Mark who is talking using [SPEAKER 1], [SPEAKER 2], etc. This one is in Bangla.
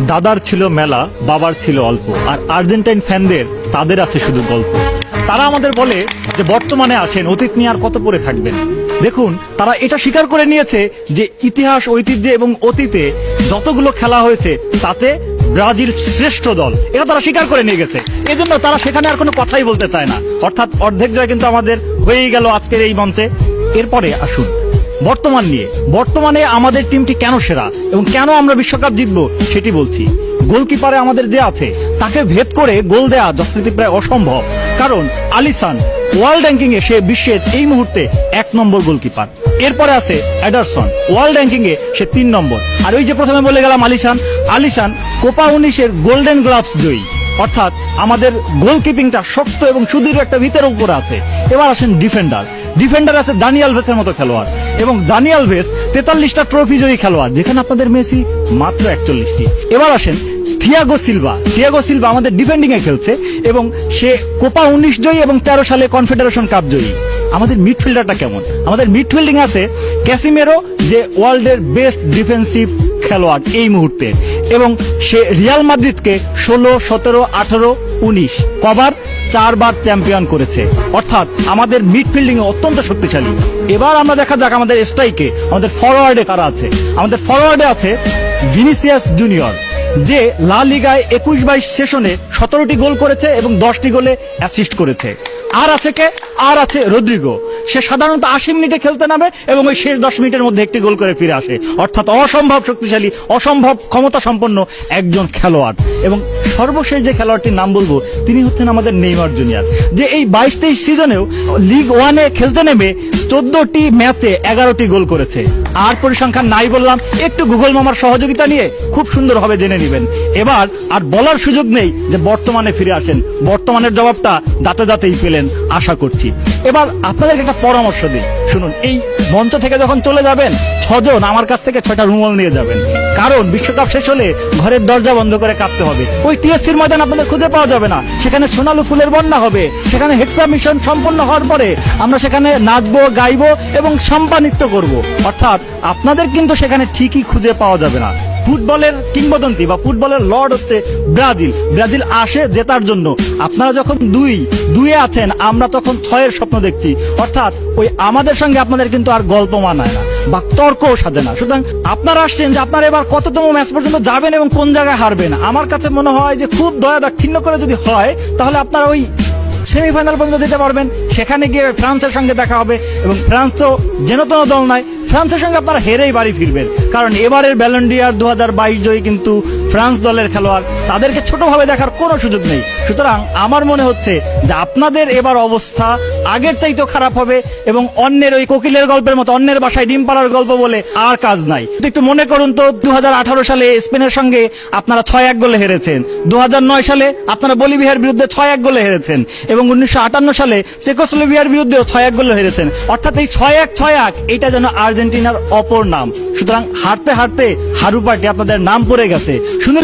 [SPEAKER 1] দাদার ছিল মেলা, বাবার ছিল অল্প। আর আর্জেন্টাইন ফ্যানদের, তাদের আছে শুধু গল্প। তারা আমাদের বলে যে বর্তমানে আসেন, অতীত নিয়ে আর কত পরে থাকবেন। দেখুন, তারা এটা স্বীকার করে নিয়েছে যে ইতিহাস, ঐতিহ্যে এবং অতীতে যতগুলো খেলা হয়েছে, তাতে ব্রাজিল শ্রেষ্ঠ দল। এটা তারা স্বীকার করে নিয়ে গেছে। এজন্য তারা সেখানে আর কোনো কথাই বলতে চায় না। অর্থাৎ অর্ধেক জয় কিন্তু আমাদের হয়েই গেল আজকের এই মঞ্চে। এরপরে আসুন। বর্তমান নিয়ে। বর্তমানে আমাদের টিমটি কেন সেরা এবং কেন আমরা বিশ্বকাপ জিতবো সেটি বলছি। গোলকিপারে আমাদের যে আছে, তাকে ভেদ করে গোল দেয়া যথারীতি প্রায় অসম্ভব। কারণ আলিসান ওয়ার্ল্ড র্যাঙ্কিং এ সে বিশ্বের এই মুহূর্তে এক নম্বর গোলকিপার। এরপরে আছে অ্যাডারসন, ওয়ার্ল্ড র্যাঙ্কিং এ সে তিন নম্বর। আর ওই যে প্রথমে বলে গেলাম আলিসান আলিসান কোপা উনিশের গোল্ডেন গ্লাভস জয়ী। অর্থাৎ আমাদের গোলকিপিংটা শক্ত এবং সুদৃঢ় একটা ভিতের উপরে আছে। এবার আসেন ডিফেন্ডার। ডিফেন্ডার আছে দানিয়াল ভেসের মতো খেলোয়াড়। এবং দানিয়াল ভেস তেতাল্লিশটা ট্রফি জয়ী খেলোয়াড়, যেখানে আপনাদের মেসি মাত্র একচল্লিশটি। এবার আসেন থিয়াগো সিলভা থিয়াগো সিলভা আমাদের ডিফেন্ডিং এ খেলছে এবং সে কোপা উনিশ জয়ী এবং তেরো সালে কনফেডারেশন কাপ জয়ী। আমাদের মিডফিল্ডারটা কেমন? আমাদের মিডফিল্ডিং আছে ক্যাসিমেরো, যে ওয়ার্ল্ডের বেস্ট ডিফেন্সিভ খেলোয়াড় এই মুহূর্তে। এবং সে রিয়াল মাদ্রিদকে ষোলো, সতেরো, আঠারো, উনিশ কবার চারবার চ্যাম্পিয়ন করেছে। অর্থাৎ আমাদের মিডফিল্ডিং অত্যন্ত শক্তিশালী। এবার আমরা দেখা যাক আমাদের স্ট্রাইকে আমাদের ফরওয়ার্ডে কারা আছে? আমাদের ফরওয়ার্ডে আছে ভিনিসিয়াস জুনিয়র যে লা লিগায় একুশ বাইশ সেশনে সতেরোটি গোল করেছে এবং দশটি গোলে অ্যাসিস্ট করেছে। আর আছে কে? আর আছে রদ্রিগো। সে সাধারণত আশি মিনিটে খেলতে নামে এবং ওই শেষ দশ মিনিটের মধ্যে একটি গোল করে ফিরে আসে। অর্থাৎ অসম্ভব শক্তিশালী, অসম্ভব ক্ষমতা সম্পন্ন একজন খেলোয়াড়। এবং সর্বশেষ যে খেলোয়াড়টির নাম বলব, তিনি হচ্ছেন আমাদের নেইমার জুনিয়র। যে এই বাইশ তেইশ সিজনেও লিগ ওয়ানে খেলতে নেমে চোদ্দটি ম্যাচে এগারোটি গোল করেছে। আর পরিসংখ্যান নাই বললাম, একটু গুগল মামার সহযোগিতা নিয়ে খুব সুন্দরভাবে জেনে নেবেন। এবার আর বলার সুযোগ নেই যে বর্তমানে ফিরে আসেন। বর্তমানের জবাবটা দাঁতে দাঁতেই পেলেন, আশা করছি। এবার আপনাদেরকে একটা পরামর্শ দিই। শুনুন, এই মঞ্চ থেকে যখন চলে যাবেন, ছজন আমার কাছ থেকে ছয়টা রুমল নিয়ে যাবেন। কারণ বিশ্বকাপ শেষ হলে ঘরের দরজা বন্ধ করে কাঁপতে হবে। ওই টিএসসির ময়দান আপনাদের খুঁজে পাওয়া যাবে না। সেখানে সোনালু ফুলের বন্যা হবে। সেখানে হেক্সা মিশন সম্পন্ন হওয়ার পরে আমরা সেখানে নাচবো, গাইবো এবং সম্পা নৃত্য করব। অর্থাৎ আপনাদের কিন্তু সেখানে ঠিকই খুঁজে পাওয়া যাবে না। ফুটবলের কিংবদন্তি বা ফুটবলের লর্ড হচ্ছে ব্রাজিল। ব্রাজিল আসে জেতার জন্য। আপনারা যখন দুই দুয়ে আছেন, আমরা তখন ছয়ের স্বপ্ন দেখছি। অর্থাৎ ওই আমাদের সঙ্গে আপনাদের কিন্তু আর গল্প মানায় না বা তর্কও সাজে না। সুতরাং আপনারা আসছেন যে আপনারা এবার কততম ম্যাচ পর্যন্ত যাবেন এবং কোন জায়গায় হারবেন? আমার কাছে মনে হয় যে খুব দয়া দাক্ষিণ্য করে যদি হয়, তাহলে আপনারা ওই সেমিফাইনাল পর্যন্ত যেতে পারবেন। সেখানে গিয়ে ফ্রান্সের সঙ্গে দেখা হবে এবং ফ্রান্স তো যেন তেন দল নয় ফ্রান্সের সঙ্গে আপনারা হেরেই বাড়ি ফিরবেন। কারণ এবারের ব্যালন্ডিয়ার দু হাজার বাইশ জয়ী কিন্তু ফ্রান্স দলের খেলোয়াড়, তাদেরকে ছোটভাবে দেখার কোনো সুযোগ নেই। সুতরাং আমার মনে হচ্ছে যে আপনাদের এবার অবস্থা আগের চাইতেও খারাপ হবে এবং অন্যের ওই কোকিলের গল্পের মতো, অন্যের বাসায় ডিম পাড়ার গল্প বলে আর কাজ নাই। একটু মনে করুন তো দু সালে স্পেনের সঙ্গে আপনারা ছয় এক গোলে হেরেছেন। দু সালে আপনারা বলিভিয়ার বিরুদ্ধে ছয় এক গোলে হেরেছেন এবং উনিশশো আটান্ন সালে চেকোস্লোভিয়ার বিরুদ্ধেও ছয় এক গোলে হেরেছেন। অর্থাৎ এই ছয় এক ছয় এক, এটা যেন আর্জেন্টিনার অপর নাম। সুতরাং হারতে হারতে হারু পার্টি আপনাদের নাম পড়ে গেছে। সুনীল